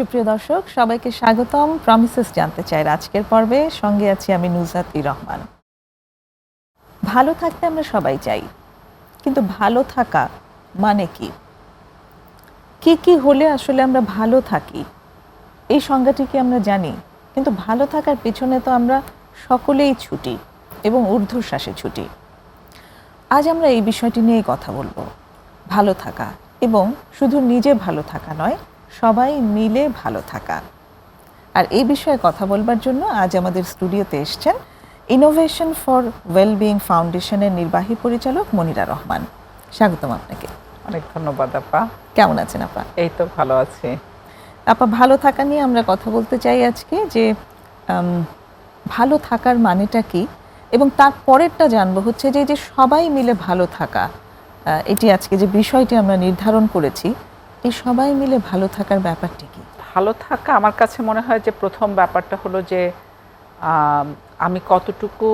সুপ্রিয় দর্শক, সবাইকে স্বাগতম। প্রমিসেস জানতে চাই আজকের পর্বে। সঙ্গে আছি আমি নুজাতি রহমান। ভালো থাকতে আমরা সবাই চাই, কিন্তু ভালো থাকা মানে কি? কি কি হলে আসলে আমরা ভালো থাকি? এই সংজ্ঞাটি কি আমরা জানি? কিন্তু ভালো থাকার পিছনে তো আমরা সকলেই ছুটি এবং ঊর্ধ্বশ্বাসে ছুটি। আজ আমরা এই বিষয়টি নিয়েই কথা বলব। ভালো থাকা এবং শুধু নিজে ভালো থাকা নয় সবাই মিলে ভালো থাকা। আর এই বিষয়ে কথা বলবার জন্য আজ আমাদের স্টুডিওতে এসছেন ইনোভেশন ফর ওয়েলবিং ফাউন্ডেশনের নির্বাহী পরিচালক মনিরা রহমান। স্বাগতম আপনাকে। অনেক ধন্যবাদ আপা। কেমন আছেন আপা? এই তো ভালো আছি। আপা ভালো থাকা নিয়ে আমরা কথা বলতে চাই আজকে যে ভালো থাকার মানেটা কি? এবং তার পরেরটা জানব হচ্ছে যে যে সবাই মিলে ভালো থাকা এটি আজকে যে বিষয়টি আমরা নির্ধারণ করেছি এই সবাই মিলে ভালো থাকার ব্যাপারটি কি? ভালো থাকা আমার কাছে মনে হয় যে প্রথম ব্যাপারটা হলো যে আমি কতটুকু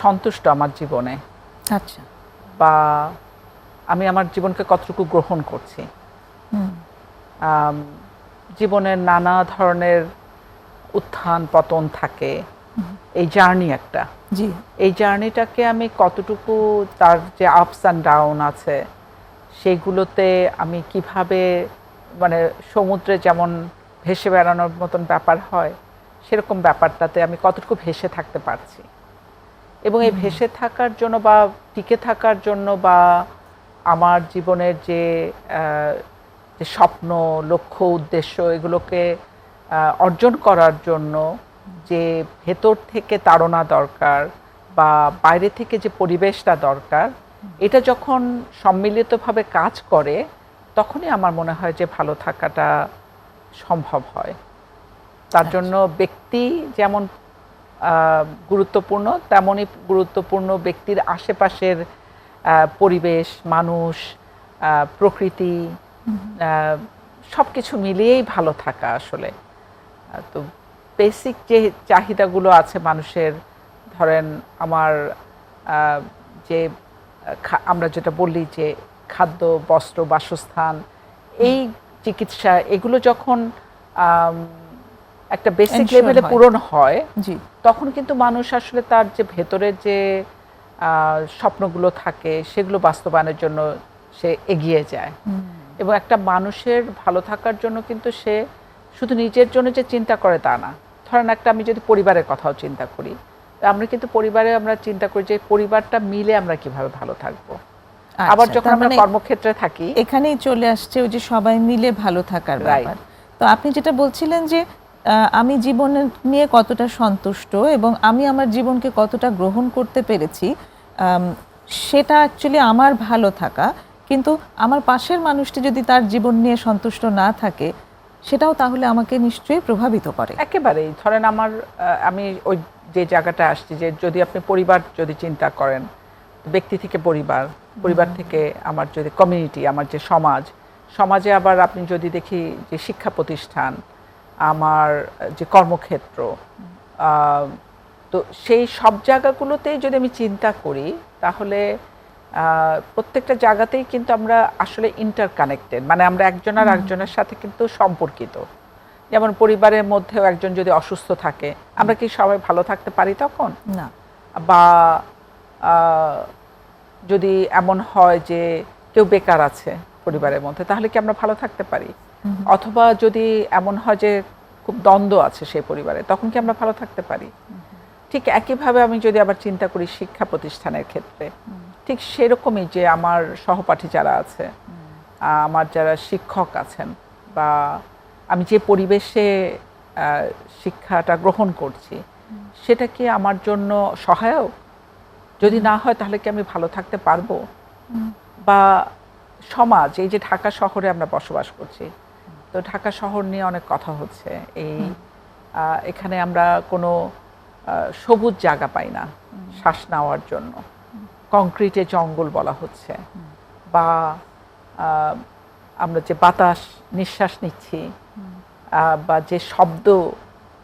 সন্তুষ্ট আমার জীবনে। আচ্ছা। বা আমি আমার জীবনকে কতটুকু গ্রহণ করছি। জীবনের নানা ধরনের উত্থান পতন থাকে। এই জার্নি একটা। জি। এই জার্নিটাকে আমি কতটুকু তার যে আপস অ্যান্ড ডাউন আছে সেইগুলোতে আমি কীভাবে মানে সমুদ্রে যেমন ভেসে বেড়ানোর মতন ব্যাপার হয় সেরকম ব্যাপারটাতে আমি কতটুকু ভেসে থাকতে পারছি। এবং এই ভেসে থাকার জন্য বা টিকে থাকার জন্য বা আমার জীবনের যে যে স্বপ্ন লক্ষ্য উদ্দেশ্য এগুলোকে অর্জন করার জন্য যে ভেতর থেকে তাড়না দরকার বা বাইরে থেকে যে পরিবেশটা দরকার এটা যখন সম্মিলিতভাবে কাজ করে তখনই আমার মনে হয় যে ভালো থাকাটা সম্ভব হয়। তার জন্য ব্যক্তি যেমন গুরুত্বপূর্ণ তেমনই গুরুত্বপূর্ণ ব্যক্তির আশেপাশের পরিবেশ মানুষ প্রকৃতি সব কিছু মিলিয়েই ভালো থাকা আসলে। তো বেসিক যে চাহিদাগুলো আছে মানুষের ধরেন আমার যে আমরা যেটা বললি যে খাদ্য বস্ত্র বাসস্থান এই চিকিৎসা এগুলো যখন একটা বেসিক লেভেলে পূরণ হয় জি। তখন কিন্তু মানুষ আসলে তার যে ভেতরে যে স্বপ্নগুলো থাকে সেগুলো বাস্তবায়নের জন্য সে এগিয়ে যায়। এবং একটা মানুষের ভালো থাকার জন্য কিন্তু সে শুধু নিজের জন্য যে চিন্তা করে তা না। ধরেন একটা আমি যদি পরিবারের কথাও চিন্তা করি আমরা কিন্তু পরিবারে আমরা চিন্তা করি যে পরিবারটা মিলে আমরা কীভাবে ভালো থাকব। আবার আচ্ছা, যখন আমরা মানে কর্মক্ষেত্রে থাকি এখানেই চলে আসছে ওই যে সবাই মিলে ভালো থাকার ব্যাপার। তো আপনি যেটা বলছিলেন যে আমি জীবন নিয়ে কতটা সন্তুষ্ট এবং আমি আমার জীবনকে কতটা গ্রহণ করতে পেরেছি সেটা অ্যাকচুয়ালি আমার ভালো থাকা। কিন্তু আমার পাশের মানুষটি যদি তার জীবন নিয়ে সন্তুষ্ট না থাকে সেটাও তাহলে আমাকে নিশ্চয়ই প্রভাবিত করে। একেবারেই। ধরেন আমার আমি ওই যে জায়গাটা আসছি যে যদি আপনি পরিবার যদি চিন্তা করেন ব্যক্তি থেকে পরিবার পরিবার থেকে আমার যদি কমিউনিটি আমার যে সমাজ সমাজে আবার আপনি যদি দেখি যে শিক্ষা প্রতিষ্ঠান আমার যে কর্মক্ষেত্র তো সেই সব জায়গাগুলোতেই যদি আমি চিন্তা করি তাহলে প্রত্যেকটা জায়গাতেই কিন্তু আমরা আসলে ইন্টার কানেক্টেড মানে আমরা একজন আর একজনের সাথে কিন্তু সম্পর্কিত। যেমন পরিবারের মধ্যেও একজন যদি অসুস্থ থাকে আমরা কি সবাই ভালো থাকতে পারি তখন? না। বা যদি এমন হয় যে কেউ বেকার আছে পরিবারের মধ্যে তাহলে কি আমরা ভালো থাকতে পারি? অথবা যদি এমন হয় যে খুব দ্বন্দ্ব আছে সেই পরিবারে তখন কি আমরা ভালো থাকতে পারি? ঠিক একইভাবে আমি যদি আবার চিন্তা করি শিক্ষা প্রতিষ্ঠানের ক্ষেত্রে ঠিক সেরকমই যে আমার সহপাঠী যারা আছে আমার যারা শিক্ষক আছেন বা আমি যে পরিবেশে শিক্ষাটা গ্রহণ করছি সেটা কি আমার জন্য সহায়ক? যদি না হয় তাহলে কি আমি ভালো থাকতে পারব? বা সমাজ এই যে ঢাকা শহরে আমরা বসবাস করছি তো ঢাকা শহর নিয়ে অনেক কথা হচ্ছে। এই এখানে আমরা কোনো সবুজ জায়গা পাই না শ্বাস নেওয়ার জন্য। কংক্রিটে জঙ্গল বলা হচ্ছে। বা আমরা যে বাতাস নিঃশ্বাস নিচ্ছি বা যে শব্দ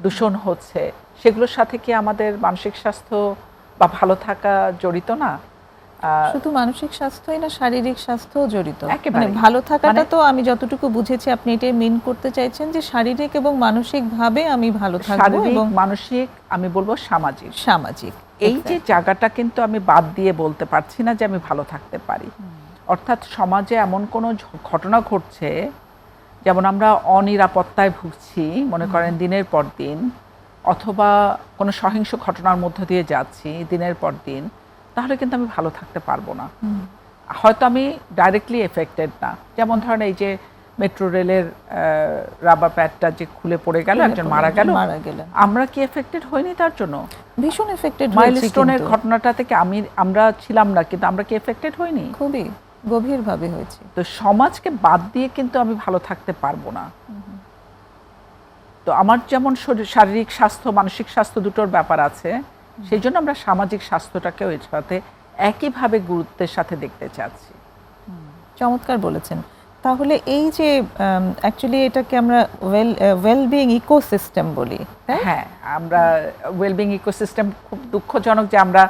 দূষণ হচ্ছে সেগুলোর সাথে কি আমাদের মানসিক স্বাস্থ্য বা ভালো থাকা জড়িত না? শুধু মানসিক স্বাস্থ্যই না শারীরিক স্বাস্থ্যও জড়িত। মানে ভালো থাকাটা মানে- তো আমি যতটুকু বুঝেছি আপনি এটাই মিন করতে চাইছেন যে শারীরিক এবং মানসিক ভাবে আমি ভালো থাকব এবং মানসিক আমি বলব সামাজিক। সামাজিক। এই যে জায়গাটা কিন্তু আমি বাদ দিয়ে বলতে পারছি না যে আমি ভালো থাকতে পারি। অর্থাৎ সমাজে এমন কোনো ঘটনা ঘটছে যেমন আমরা অনিরাপত্তায় ভুগছি মনে করেন দিনের পর দিন অথবা কোনো সহিংস ঘটনার মধ্য দিয়ে যাচ্ছি দিনের পর দিন তাহলে কিন্তু আমি ভালো থাকতে পারব না। হয়তো আমি ডাইরেক্টলি এফেক্টেড না। যেমন ধরেন এই যে মেট্রো রেলের রাবার প্যাডটা যে খুলে পড়ে গেল একজন মারা গেল মারা গেলেন আমরা কি এফেক্টেড হইনি তার জন্য? ভীষণ এফেক্টেড মাইলস্টোনের ঘটনাটা থেকে আমি আমরা ছিলাম না কিন্তু আমরা কি এফেক্টেড হইনি? খুবই গভীরভাবে হয়েছে। তো সমাজকে বাদ দিয়ে কিন্তু আমি ভালো থাকতে পারব না। তো আমার যেমন শারীরিক স্বাস্থ্য মানসিক স্বাস্থ্য দুটোর ব্যাপার আছে সেই জন্য আমরা সামাজিক স্বাস্থ্যটাকেও এর সাথে একইভাবে গুরুত্বের সাথে দেখতে চাচ্ছি। চমৎকার বলেছেন। তাহলে এই যে অ্যাকচুয়ালি এটাকে আমরা ওয়েল ওয়েলবিং ইকোসিস্টেম বলি হ্যাঁ আমরা ওয়েলবিং ইকোসিস্টেম খুব দুঃখজনক যে আমরা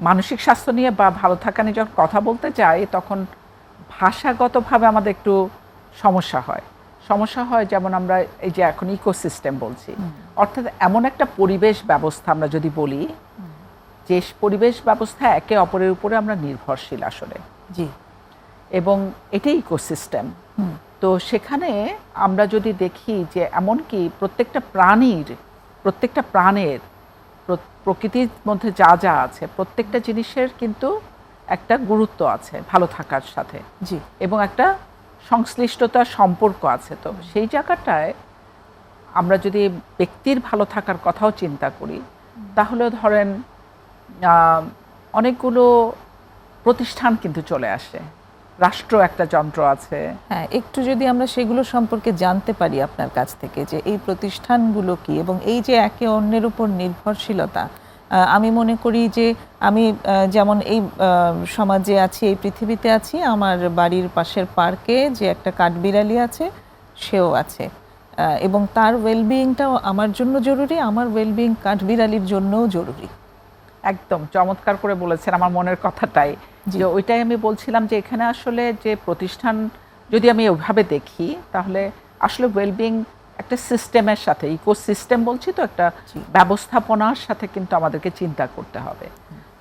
মানসিক স্বাস্থ্য নিয়ে বা ভালো থাকা নিয়ে যখন কথা বলতে যাই তখন ভাষাগতভাবে আমাদের একটু সমস্যা হয়। সমস্যা হয় যেমন আমরা এই যে এখন ইকোসিস্টেম বলছি। অর্থাৎ এমন একটা পরিবেশ ব্যবস্থা আমরা যদি বলি যে পরিবেশ ব্যবস্থা একে অপরের উপরে আমরা নির্ভরশীল আসলে। জি। এবং এটাই ইকোসিস্টেম তো সেখানে আমরা যদি দেখি যে এমনকি প্রত্যেকটা প্রাণীর প্রত্যেকটা প্রাণের প্র- প্রকৃতির মধ্যে যা যা আছে প্রত্যেকটা জিনিসের কিন্তু একটা গুরুত্ব আছে ভালো থাকার সাথে। জি। এবং একটা সংশ্লিষ্টতার সম্পর্ক আছে। তো সেই জায়গাটায় আমরা যদি ব্যক্তির ভালো থাকার কথাও চিন্তা করি তাহলে ধরেন অনেকগুলো প্রতিষ্ঠান কিন্তু চলে আসে। রাষ্ট্র একটা যন্ত্র আছে। হ্যাঁ একটু যদি আমরা সেগুলো সম্পর্কে জানতে পারি আপনার কাছ থেকে যে এই প্রতিষ্ঠানগুলো কি এবং এই যে একে অন্যের উপর নির্ভরশীলতা আমি মনে করি যে আমি যেমন এই সমাজে আছি এই পৃথিবীতে আছি আমার বাড়ির পাশের পার্কে যে একটা কাঠবিড়ালি আছে সেও আছে। এবং তার ওয়েলবিইংটাও আমার জন্য জরুরি আমার ওয়েলবিইং কাঠবিড়ালির জন্যও জরুরি। একদম চমৎকার করে বলেছেন আমার মনের কথাটাই। যে ওইটাই আমি বলছিলাম যে এখানে আসলে যে প্রতিষ্ঠান যদি আমি ওইভাবে দেখি তাহলে আসলে ওয়েলবিং একটা সিস্টেমের সাথে ইকোসিস্টেম বলছি তো একটা ব্যবস্থাপনার সাথে কিন্তু আমাদেরকে চিন্তা করতে হবে।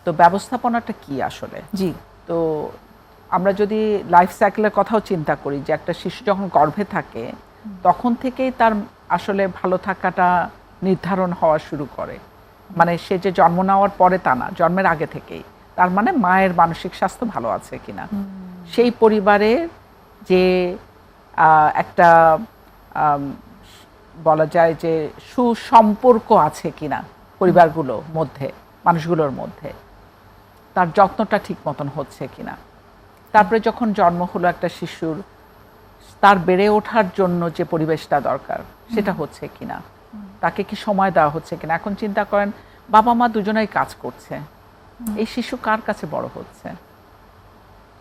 তো ব্যবস্থাপনাটা কি আসলে? জি। তো আমরা যদি লাইফ সাইকেলের কথাও চিন্তা করি যে একটা শিশু যখন গর্ভে থাকে তখন থেকেই তার আসলে ভালো থাকাটা নির্ধারণ হওয়া শুরু করে। মানে সে যে জন্ম নেওয়ার পরে তা না জন্মের আগে থেকেই। তার মানে মায়ের মানসিক স্বাস্থ্য ভালো আছে কিনা। সেই পরিবারের যে একটা বলা যায় যে সুসম্পর্ক আছে কিনা পরিবারগুলোর মধ্যে মানুষগুলোর মধ্যে তার যত্নটা ঠিক মতন হচ্ছে কিনা। তারপরে যখন জন্ম হলো একটা শিশুর তার বেড়ে ওঠার জন্য যে পরিবেশটা দরকার সেটা হচ্ছে কিনা? তাকে কি সময় দেওয়া হচ্ছে কিনা? এখন চিন্তা করেন বাবা মা দুজনেই কাজ করছে। এই শিশু কার কাছে বড় হচ্ছে?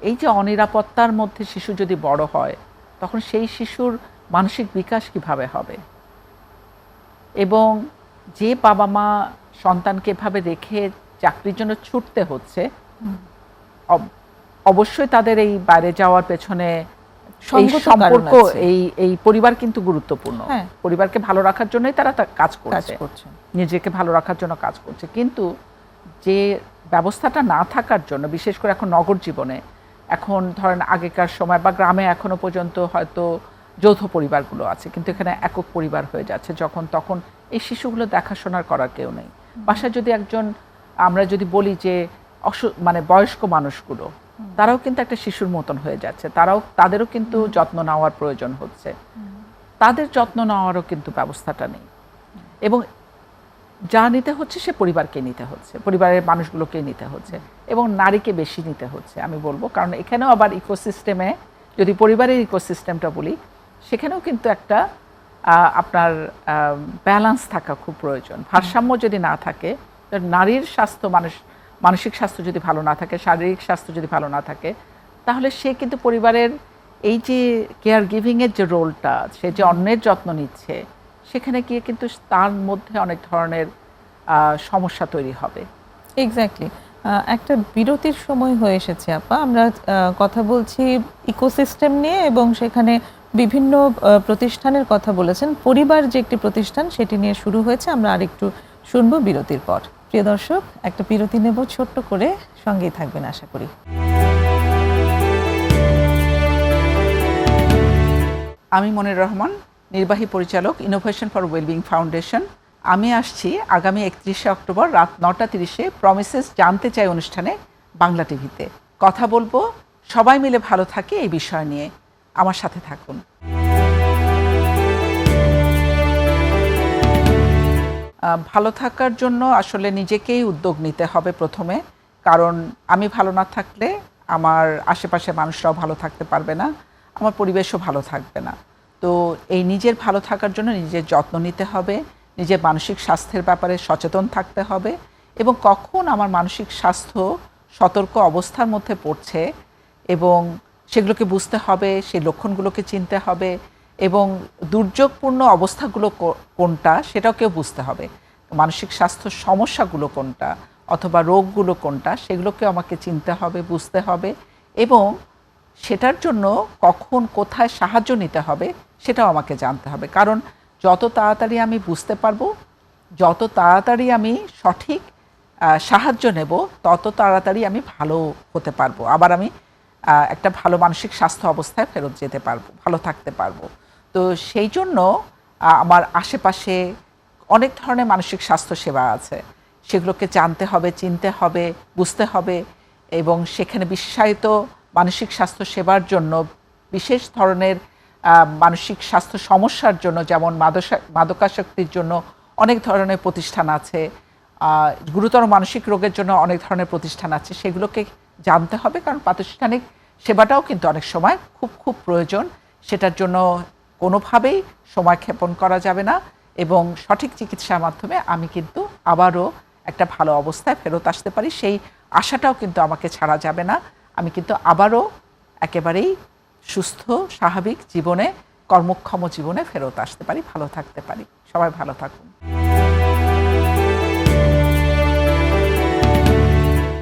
এই যে অনিরাপত্তার মধ্যে শিশু যদি বড় হয় তখন সেই শিশুর মানসিক বিকাশ কীভাবে হবে? এবং যে বাবা মা সন্তানকে এভাবে রেখে চাকরির জন্য ছুটতে হচ্ছে অবশ্যই তাদের এই বাইরে যাওয়ার পেছনে এই সম্পর্ক এই এই পরিবার কিন্তু গুরুত্বপূর্ণ। হ্যাঁ। পরিবারকে ভালো রাখার জন্যই তারা কাজ করছে। নিজেকে ভালো রাখার জন্য কাজ করছে। কিন্তু যে ব্যবস্থাটা না থাকার জন্য বিশেষ করে এখন নগর জীবনে এখন ধরেন আগেকার সময় বা গ্রামে এখনও পর্যন্ত হয়তো যৌথ পরিবারগুলো আছে কিন্তু এখানে একক পরিবার হয়ে যাচ্ছে যখন তখন এই শিশুগুলো দেখাশোনার করার কেউ নেই। বাসায় যদি একজন আমরা যদি বলি যে অসু মানে বয়স্ক মানুষগুলো তারাও কিন্তু একটা শিশুর মতন হয়ে যাচ্ছে তারাও তাদেরও কিন্তু যত্ন নেওয়ার প্রয়োজন হচ্ছে। তাদের যত্ন নেওয়ারও কিন্তু ব্যবস্থাটা নেই। এবং যা নিতে হচ্ছে সে পরিবারকে নিতে হচ্ছে পরিবারের মানুষগুলোকে নিতে হচ্ছে এবং নারীকে বেশি নিতে হচ্ছে আমি বলব। কারণ এখানেও আবার ইকোসিস্টেমে যদি পরিবারের ইকোসিস্টেমটা বলি সেখানেও কিন্তু একটা আপনার ব্যালেন্স থাকা খুব প্রয়োজন। ভারসাম্য যদি না থাকে নারীর স্বাস্থ্য মানুষ মানসিক স্বাস্থ্য যদি ভালো না থাকে শারীরিক স্বাস্থ্য যদি ভালো না থাকে তাহলে সে কিন্তু পরিবারের এই যে কেয়ার গিভিংয়ের যে রোলটা সে যে অন্যের যত্ন নিচ্ছে সেখানে গিয়ে কিন্তু তার মধ্যে অনেক ধরনের সমস্যা তৈরি হবে। এক্স্যাক্টলি একটা বিরতির সময় হয়ে এসেছে আপা। আমরা কথা বলছি ইকোসিস্টেম নিয়ে এবং সেখানে বিভিন্ন প্রতিষ্ঠানের কথা বলেছেন। পরিবার যে একটি প্রতিষ্ঠান সেটি নিয়ে শুরু হয়েছে। আমরা আরেকটু শুনব বিরতির পর। প্রিয় দর্শক একটা বিরতি নেব ছোট্ট করে। সঙ্গেই থাকবেন আশা করি। আমি মনির রহমান নির্বাহী পরিচালক ইনোভেশন ফর ওয়েলবিং ফাউন্ডেশন আমি আসছি আগামী একত্রিশে অক্টোবর রাত নটা তিরিশে প্রমিসেস জানতে চাই অনুষ্ঠানে বাংলা টিভিতে। কথা বলব, সবাই মিলে ভালো থাকে এই বিষয় নিয়ে। আমার সাথে থাকুন। ভালো থাকার জন্য আসলে নিজেকেই উদ্যোগ নিতে হবে প্রথমে। কারণ আমি ভালো না থাকলে আমার আশেপাশে মানুষরাও ভালো থাকতে পারবে না। আমার পরিবেশও ভালো থাকবে না। তো এই নিজের ভালো থাকার জন্য নিজের যত্ন নিতে হবে, নিজের মানসিক স্বাস্থ্যের ব্যাপারে সচেতন থাকতে হবে এবং কখন আমার মানসিক স্বাস্থ্য সতর্ক অবস্থার মধ্যে পড়ছে এবং সেগুলোকে বুঝতে হবে, সেই লক্ষণগুলোকে চিনতে হবে এবং দুর্যোগপূর্ণ অবস্থাগুলো কোনটা সেটাকেও বুঝতে হবে। মানসিক স্বাস্থ্য সমস্যাগুলো কোনটা অথবা রোগগুলো কোনটা সেগুলোকে আমাকে চিনতে হবে, বুঝতে হবে এবং সেটার জন্য কখন কোথায় সাহায্য নিতে হবে সেটাও আমাকে জানতে হবে। কারণ যত তাড়াতাড়ি আমি বুঝতে পারব, যত তাড়াতাড়ি আমি সঠিক সাহায্য নেব, তত তাড়াতাড়ি আমি ভালো হতে পারব। আবার আমি একটা ভালো মানসিক স্বাস্থ্য অবস্থায় ফেরত যেতে পারব, ভালো থাকতে পারব। তো সেই জন্য আমার আশেপাশে অনেক ধরনের মানসিক স্বাস্থ্য সেবা আছে। সেগুলোকে জানতে হবে, চিনতে হবে, বুঝতে হবে এবং সেখানে বিশ্বায়িত মানসিক স্বাস্থ্য সেবার জন্য বিশেষ ধরনের মানসিক স্বাস্থ্য সমস্যার জন্য, যেমন মাদকাসক্তির জন্য অনেক ধরনের প্রতিষ্ঠান আছে গুরুতর মানসিক রোগের জন্য অনেক ধরনের প্রতিষ্ঠান আছে, সেগুলোকে জানতে হবে, কারণ প্রাতিষ্ঠানিক সেবাটাও কিন্তু অনেক সময় খুব খুব প্রয়োজন। সেটার জন্য কোনোভাবেই সময় ক্ষেপণ করা যাবে না এবং সঠিক চিকিৎসার মাধ্যমে আমি কিন্তু আবারও একটা ভালো অবস্থায় ফেরত আসতে পারি। সেই আশাটাও কিন্তু আমাকে ছাড়া যাবে না। আমি কিন্তু আবারও একেবারেই সুস্থ স্বাভাবিক জীবনে কর্মক্ষম জীবনে ফেরত আসতে পারি ভালো থাকতে পারি। সবাই ভালো থাকুন।